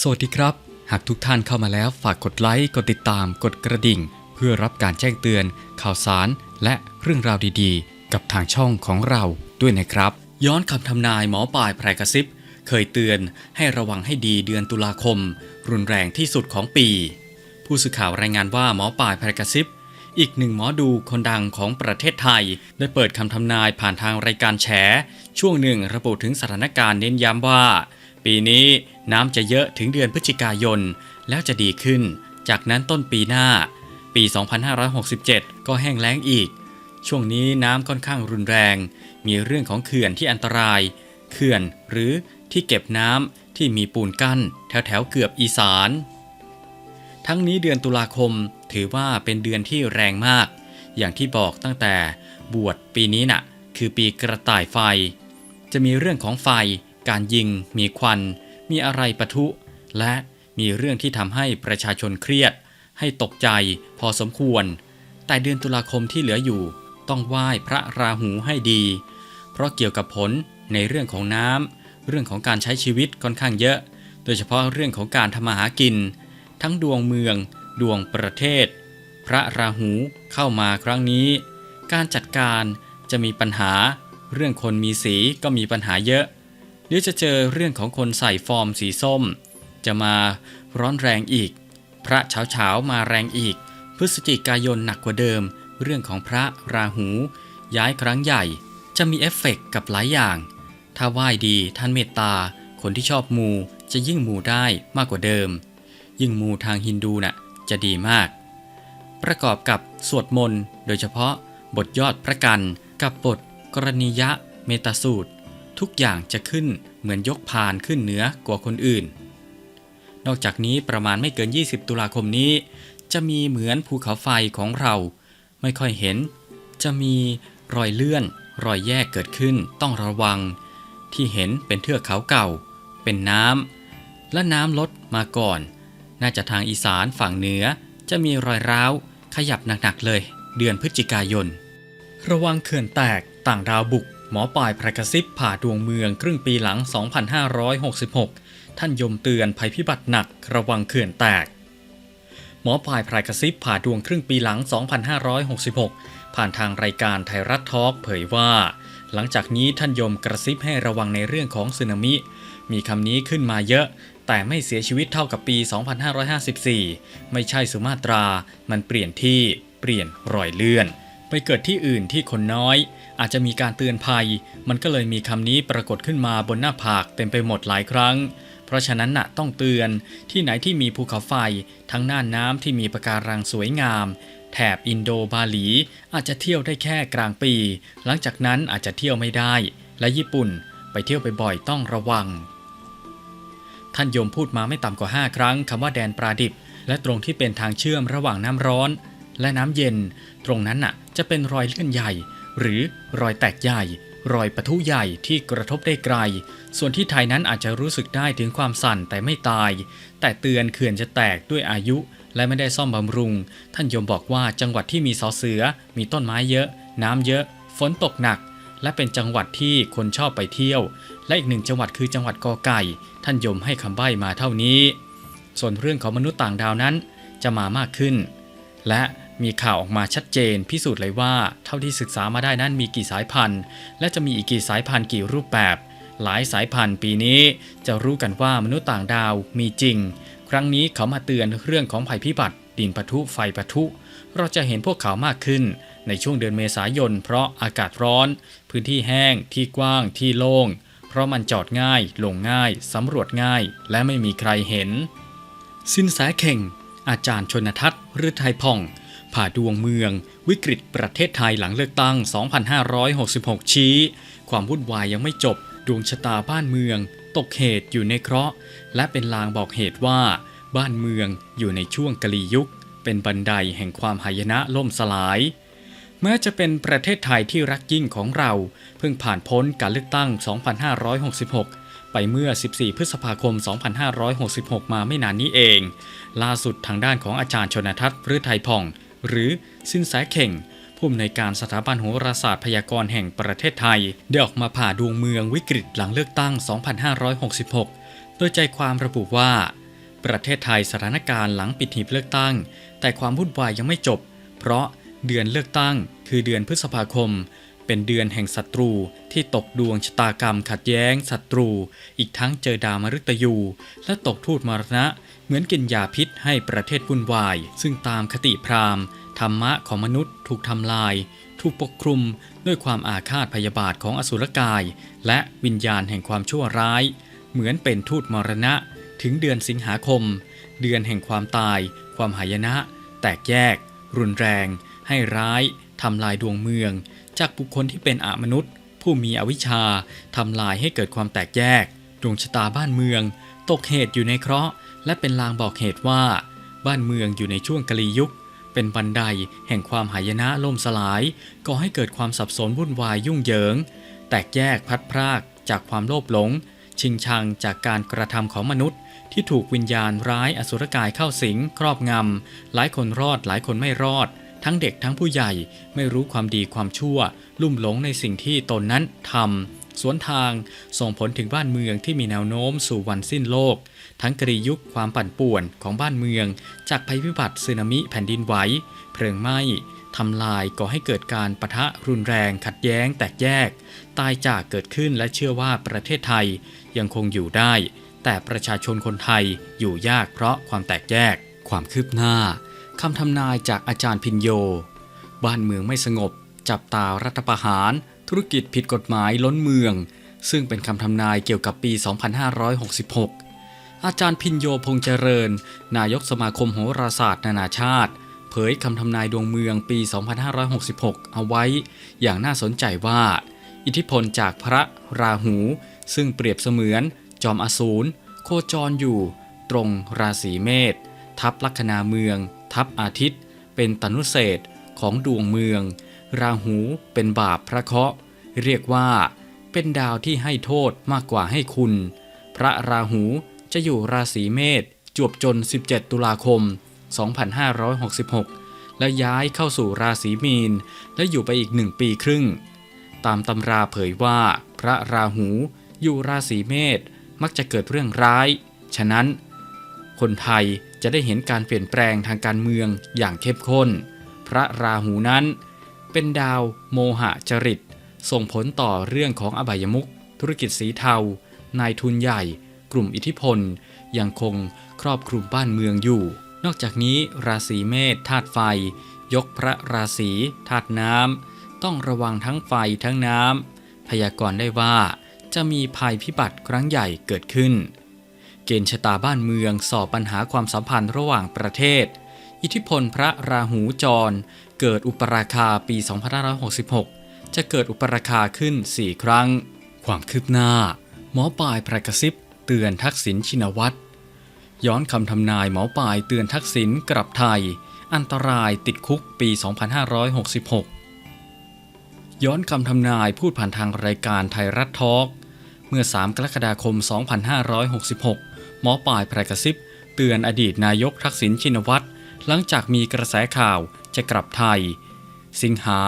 สวัสดีครับ หากทุกท่านเข้ามาแล้วฝากกดไลค์ กดติดตาม กดกระดิ่ง เพื่อรับการแจ้งเตือน ข่าวสาร และเรื่องราวดีๆ กับทางช่องของเราด้วยนะครับ ย้อนคำทำนายหมอปลายแพรกระซิบ เคยเตือนให้ระวังให้ดีเดือนตุลาคม รุนแรงที่สุดของปี ผู้สื่อข่าวรายงานว่าหมอปลายแพรกระซิบอีกหนึ่งหมอดูคนดังของประเทศไทย ได้เปิดคำทำนายผ่านทางรายการแฉ ช่วงหนึ่งระบุถึงสถานการณ์เน้นย้ำว่า ปีนี้ น้ำจะเยอะถึงเดือนพฤศจิกายน แล้วจะดีขึ้น จากนั้นต้นปีหน้า ปี 2567 ก็แห้งแล้งอีก ช่วงนี้น้ำค่อนข้างรุนแรง มีเรื่องของเขื่อนที่อันตราย เขื่อนหรือที่เก็บน้ำที่มีปูนกั้น แถวแถวๆเกือบอีสาน ทั้งนี้เดือนตุลาคมถือว่าเป็นเดือนที่แรงมาก อย่างที่บอกตั้งแต่บวชปีนี้น่ะ คือปีกระต่ายไฟ จะมีเรื่องของไฟ การยิง มีควัน มีอะไรปะทุ และมีเรื่องที่ทำให้ประชาชนเครียด ให้ตกใจพอสมควร แต่เดือนตุลาคมที่เหลืออยู่ ต้องไหว้พระราหูให้ดี เพราะเกี่ยวกับผลในเรื่องของน้ำเรื่องของการใช้ชีวิตค่อนข้างเยอะ โดยเฉพาะเรื่องของการทำมาหากิน ทั้งดวงเมือง ดวงประเทศ พระราหูเข้ามาครั้งนี้ การจัดการจะมีปัญหา เรื่องคนมีสีก็มีปัญหาเยอะ เดี๋ยวจะเจอเรื่องของคนใส่ฟอร์มสีส้ม จะมาร้อนแรงอีก พระเฉาเฉามาแรงอีก พฤศจิกายนหนักกว่าเดิม เรื่องของพระราหู ย้ายครั้งใหญ่ จะมีเอฟเฟกต์กับหลายอย่าง ถ้าไหว้ดีท่านเมตตา คนที่ชอบมูจะยิ่งมูได้มากกว่าเดิม ยิ่งมูทางฮินดูน่ะจะดีมาก ประกอบกับสวดมนต์โดยเฉพาะบทยอดพระกันกับบทกรณียะเมตสูตร ทุกอย่างจะขึ้นเหมือนยกพานขึ้นเหนือกว่าคนอื่น นอกจากนี้ประมาณไม่เกิน 20 ตุลาคมนี้ จะมีเหมือนภูเขาไฟของเรา ไม่ค่อยเห็น จะมีรอยเลื่อน รอยแยกเกิดขึ้นต้องระวัง ที่เห็นเป็นเทือกเขาเก่า เป็นน้ำและน้ำลดมาก่อน น่าจะทางอีสานฝั่งเหนือ จะมีรอยร้าว ขยับหนักๆเลย เดือนพฤศจิกายน ระวังเขื่อนแตกต่างดาวบุก หมอปลายพระกระซิบผ่าดวงเมืองครึ่งปีหลัง 2566 ท่านยมเตือนภัยพิบัติหนักระวังเขื่อนแตก หมอปลายพรายกระซิบผ่าดวงครึ่งปีหลัง 2566 ผ่านทางรายการไทยรัฐทอล์กเผยว่า หลังจากนี้ท่านยมกระซิบให้ระวังในเรื่องของสึนามิ มีคำนี้ขึ้นมาเยอะแต่ไม่เสียชีวิตเท่ากับปี 2554 ไม่ใช่สุมาตรา มันเปลี่ยนที่ เปลี่ยนรอยเลื่อน ไปเกิดที่อื่นที่คนน้อย อาจจะมีการเตือนภัย มันก็เลยมีคำนี้ปรากฏขึ้นมาบนหน้าผากเต็มไปหมดหลายครั้ง เพราะฉะนั้นน่ะต้องเตือนที่ไหนที่มีภูเขาไฟ ทั้งน่านน้ำที่มีปะการังสวยงาม แถบอินโดบาหลี อาจจะเที่ยวได้แค่กลางปี หลังจากนั้นอาจจะเที่ยวไม่ได้ และญี่ปุ่นไปเที่ยวบ่อยๆต้องระวัง ท่านโยมพูดมาไม่ต่ำกว่า 5 ครั้งคำว่าแดนปลาดิบ และตรงที่เป็นทางเชื่อมระหว่างน้ำร้อน และน้ำเย็น ตรงนั้นน่ะจะเป็นรอยเลื่อนใหญ่ หรือรอยแตกใหญ่ รอยปะทุใหญ่ที่กระทบได้ไกล ส่วนที่ไทยนั้นอาจจะรู้สึกได้ถึงความสั่นแต่ไม่ตาย แต่เตือนเขื่อนจะแตกด้วยอายุและไม่ได้ซ่อมบำรุง ท่านยมบอกว่าจังหวัดที่มีสอเสือ มีต้นไม้เยอะ น้ำเยอะ ฝนตกหนัก และเป็นจังหวัดที่คนชอบไปเที่ยว และอีกหนึ่งจังหวัดคือจังหวัดกอไก่ ท่านยมให้คำใบ้มาเท่านี้ ส่วนเรื่องของมนุษย์ต่างดาวนั้นจะมามากขึ้น และ มีข่าวออกมาชัดเจน พิสูจน์เลยว่าเท่าที่ศึกษามาได้นั้นมีกี่สายพันธุ์ และจะมีอีกกี่สายพันธุ์กี่รูปแบบ หลายสายพันธุ์ปีนี้จะรู้กันว่ามนุษย์ต่างดาวมีจริง ครั้งนี้เขามาเตือนเรื่องของภัยพิบัติดินปะทุไฟปะทุ เราจะเห็นพวกเขามากขึ้น ในช่วงเดือนเมษายน เพราะอากาศร้อน พื้นที่แห้ง ที่กว้าง ที่โล่ง เพราะมันจอดง่าย ลงง่าย สำรวจง่าย และไม่มีใครเห็น สินแสเข่ง อาจารย์ชนทัศน์ฤทัยพ่อง ผ่าดวงเมือง วิกฤตประเทศไทยหลังเลือกตั้ง 2566 ชี้ ความวุ่นวายยังไม่จบ ดวงชะตาบ้านเมือง ตกเหตุอยู่ในเคราะห์ และเป็นลางบอกเหตุว่า บ้านเมืองอยู่ในช่วงกะลียุค เป็นบันไดแห่งความหายนะล่มสลายแม้จะเป็นประเทศไทยที่รักยิ่งของเรา เพิ่งผ่านพ้นการเลือกตั้ง 2566ไปเมื่อ 14 พฤษภาคม 2566 มาไม่นานนี้เอง ล่าสุดทางด้านของอาจารย์ชนทัศน์ฤทัยผ่อง หรือสินแสเข่ง ผู้อำนวยการสถาบันโหราศาสตร์พยากรณ์แห่งประเทศไทย ได้ออกมาผ่าดวงเมืองวิกฤตหลังเลือกตั้ง 2566 โดยใจความระบุว่า ประเทศไทยสถานการณ์หลังปิดหีบเลือกตั้ง แต่ความวุ่นวายยังไม่จบ เพราะเดือนเลือกตั้ง คือเดือนพฤษภาคม เป็นเดือนแห่งศัตรูที่ตกดวงชะตากรรมขัดแย้งศัตรู อีกทั้งเจอดาวมฤตยู และตกทูตมรณะ เหมือนกินยาพิษให้ประเทศวุ่นวาย ซึ่งตามคติพราหมณ์ ธรรมะของมนุษย์ถูกทำลาย ถูกปกคลุมด้วยความอาฆาตพยาบาทของอสุรกาย และวิญญาณแห่งความชั่วร้าย เหมือนเป็นทูตมรณะ ถึงเดือนสิงหาคม เดือนแห่งความตาย ความหายนะ แตกแยก รุนแรง ให้ร้ายทำลายดวงเมือง จากบุคคลที่เป็นอมนุษย์ ผู้มีอวิชชาทำลายให้เกิดความแตกแยก ดวงชะตาบ้านเมือง ตกเหตุอยู่ในเคราะห์ และเป็นลางบอกเหตุว่า บ้านเมืองอยู่ในช่วงกลียุค เป็นบันไดแห่งความหายนะล่มสลายก่อให้เกิดความสับสนวุ่นวายยุ่งเหยิง แตกแยกพัดพรากจากความโลภหลง ชิงชังจากการกระทำของมนุษย์ ที่ถูกวิญญาณร้ายอสุรกายเข้าสิง ครอบงำหลายคนรอดหลายคนไม่รอด ทั้งเด็กทั้งผู้ใหญ่ไม่รู้ความดีความชั่ว ลุ่มหลงในสิ่งที่ตนนั้นทำ สวนทางส่งผลถึงบ้านเมืองที่มีแนวโน้มสู่วันสิ้นโลก ทั้งกรียุคความปั่นป่วนของบ้านเมือง จากภัยพิบัติสึนามิแผ่นดินไหวเพลิงไหม้ทำลายก่อให้เกิดการปะทะรุนแรง ขัดแย้ง แตกแยก ตายจากเกิดขึ้นและเชื่อว่าประเทศไทยยังคงอยู่ได้ แต่ประชาชนคนไทยอยู่ยากเพราะความแตกแยก ความคืบหน้าคำทำนายจากอาจารย์พินโย บ้านเมืองไม่สงบ จับตารัฐประหาร ธุรกิจผิดกฎหมายล้นเมือง ซึ่งเป็นคำทำนายเกี่ยวกับปี 2566 อาจารย์พินโยพงษ์เจริญ นายกสมาคมโหราศาสตร์นานาชาติ เผยคำทำนายดวงเมืองปี 2566 เอาไว้ อย่างน่าสนใจว่า อิทธิพลจากพระราหู ซึ่งเปรียบเสมือน จอมอสูรโคจรอยู่ ตรงราศีเมษทับลัคนาเมือง ทับอาทิตย์ เป็นตนุเศษของดวงเมือง ราหูเป็นบาปพระเคราะห์เรียกว่า เป็นดาวที่ให้โทษมากกว่าให้คุณ พระราหูจะอยู่ราศีเมษจวบจน 17 ตุลาคม 2566 และย้ายเข้าสู่ราศีมีน และอยู่ไปอีกหนึ่งปีครึ่ง ตามตำราเผยว่า พระราหูอยู่ราศีเมษมักจะเกิดเรื่องร้าย ฉะนั้น คนไทยจะได้เห็นการเปลี่ยนแปลงทางการเมืองอย่างเข้มข้น พระราหูนั้น เป็นดาวโมหะจริต ส่งผลต่อเรื่องของอบายมุขธุรกิจสีเทา นายทุนใหญ่ กลุ่มอิทธิพล ยังคงครอบคลุมบ้านเมืองอยู่ นอกจากนี้ราศีเมษธาตุไฟ ยกพระราศีธาตุน้ำต้องระวังทั้งไฟทั้งน้ำพยากรณ์ได้ว่าจะมีภัยพิบัติครั้งใหญ่เกิดขึ้น เกณฑ์ชะตาบ้านเมืองสอบปัญหาความสัมพันธ์ระหว่างประเทศ อิทธิพลพระราหูจร เกิดอุปราคาปี 2566 จะเกิดอุปราคาขึ้น 4 ครั้ง ความคืบหน้า หมอปลายพระกระซิบเตือนทักษิณชินวัตรย้อนคำทำนายหมอปลายเตือนทักษิณกลับไทย อันตรายติดคุกปี 2566 ย้อนคำทำนายพูดผ่านทางรายการไทยรัฐทอล์กเมื่อ 3 กรกฎาคม 2566 หมอปลายพระกระซิบเตือนอดีตนายกทักษิณชินวัตรหลังจากมีกระแสข่าว จะกลับไทย สิงหา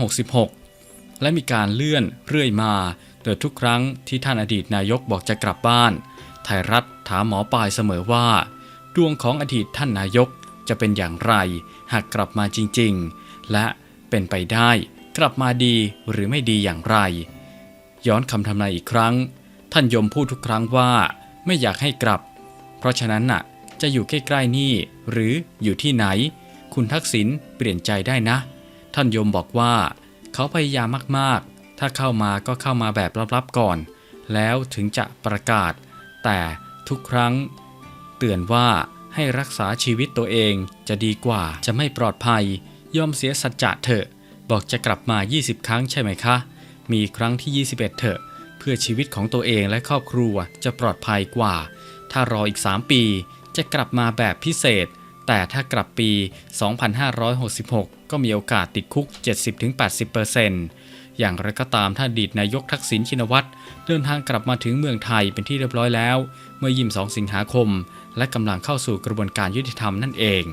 2566 และมีการเลื่อนเรื่อยมาโดยทุกครั้งที่ท่านอดีตนายกบอกจะกลับบ้าน ไทยรัฐถามหมอปลายเสมอว่า ดวงของอดีตท่านนายกจะเป็นอย่างไร หากกลับมาจริงๆ และเป็นไปได้กลับมาดีหรือไม่ดีอย่างไร ย้อนคำทำนายอีกครั้ง ท่านยมพูดทุกครั้งว่าไม่อยากให้กลับ เพราะฉะนั้นน่ะจะอยู่ใกล้ๆนี่หรืออยู่ที่ไหน คุณทักษิณเปลี่ยนใจได้นะ ท่านยมบอกว่า เขาพยายามมากๆ ถ้าเข้ามาก็เข้ามาแบบลับๆก่อน แล้วถึงจะประกาศ แต่ทุกครั้ง เตือนว่าให้รักษาชีวิตตัวเองจะดีกว่าจะไม่ปลอดภัย ยอมเสียสัจจะเถอะ บอกจะกลับมา 20 ครั้งใช่ไหมคะ มีครั้งที่ 21 เถอะ เพื่อชีวิตของตัวเองและครอบครัวจะปลอดภัยกว่า ถ้ารออีก 3 ปีจะกลับมาแบบพิเศษ แต่ถ้ากลับปี 2566 ก็มีโอกาสติดคุก 70-80%อย่างไรก็ตามถ้าดีตนายกทักษิณชินวัตรเดินทางกลับมาถึงเมืองไทยเป็นที่เรียบร้อยแล้ว เมื่อยิม2สิงหาคม และกำลังเข้าสู่กระบวนการยุติธรรมนั่นเอง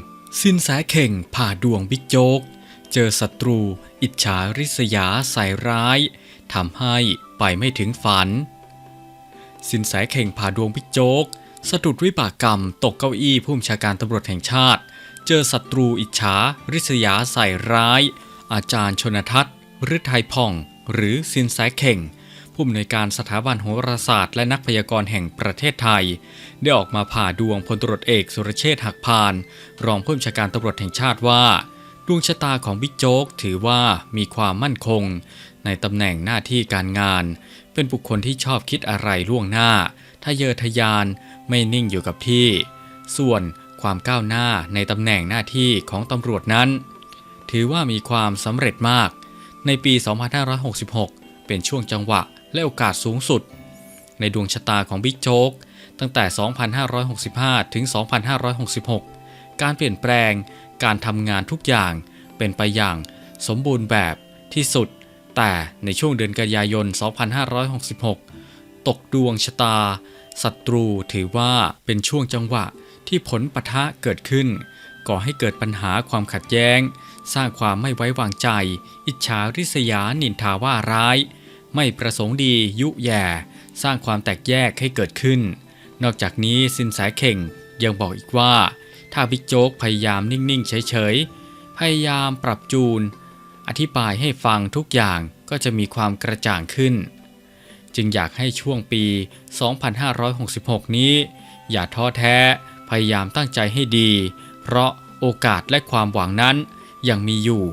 สินแสเข่งผ่าดวงบิ๊กโจ๊ก เจอศัตรู อิจฉาริษยาใส่ร้ายทำให้ไปไม่ถึงฝัน สินแสเข่งผ่าดวงบิ๊กโจ๊ก สะดุดวิบากกรรม ตกเก้าอี้ผู้บัญชาการตำรวจแห่งชาติ เจอศัตรูอิจฉา ริษยาใส่ร้าย อาจารย์ชนทัศน์ฤทัยพ่อง หรือซินแสเข่ง ผู้อำนวยการสถาบันโหราศาสตร์ และนักพยากรณ์แห่งประเทศไทย ได้ออกมาผ่าดวงพลตรวจเอกสุรเชษฐ์หักพาน รองผู้บัญชาการตำรวจแห่งชาติว่า ดวงชะตาของบิ๊กโจ๊กถือว่ามีความมั่นคง ในตำแหน่งหน้าที่การงาน เป็นบุคคลที่ชอบคิดอะไรล่วงหน้าทะเยอทะยาน ไม่นิ่งอยู่กับที่ ส่วนความก้าวหน้าในตำแหน่งหน้าที่ของตำรวจนั้น ถือว่ามีความสำเร็จมาก ในปี 2566 เป็นช่วงจังหวะและโอกาสสูงสุด ในดวงชะตาของบิ๊กโจ๊กตั้งแต่ 2565 ถึง 2566 การเปลี่ยนแปลง การทำงานทุกอย่างเป็นไปอย่างสมบูรณ์แบบที่สุด แต่ในช่วงเดือนกันยายน 2566 ตกดวงชะตา ศัตรูถือว่าเป็นช่วงจังหวะที่ผลปะทะเกิดขึ้น ก่อให้เกิดปัญหาความขัดแย้ง สร้างความไม่ไว้วางใจ อิจฉาริษยานินทาว่าร้าย ไม่ประสงค์ดียุแย่ สร้างความแตกแยกให้เกิดขึ้น นอกจากนี้สินแสเข่งยังบอกอีกว่า ถ้าบิ๊กโจ๊กพยายามนิ่ง ๆ เฉย ๆ พยายามปรับจูน อธิบายให้ฟังทุกอย่างก็จะมีความกระจ่างขึ้น จึงอยากให้ช่วงปี 2566 นี้ อย่าท้อแท้ พยายามตั้งใจให้ดี เพราะโอกาสและความหวังนั้นยังมีอยู่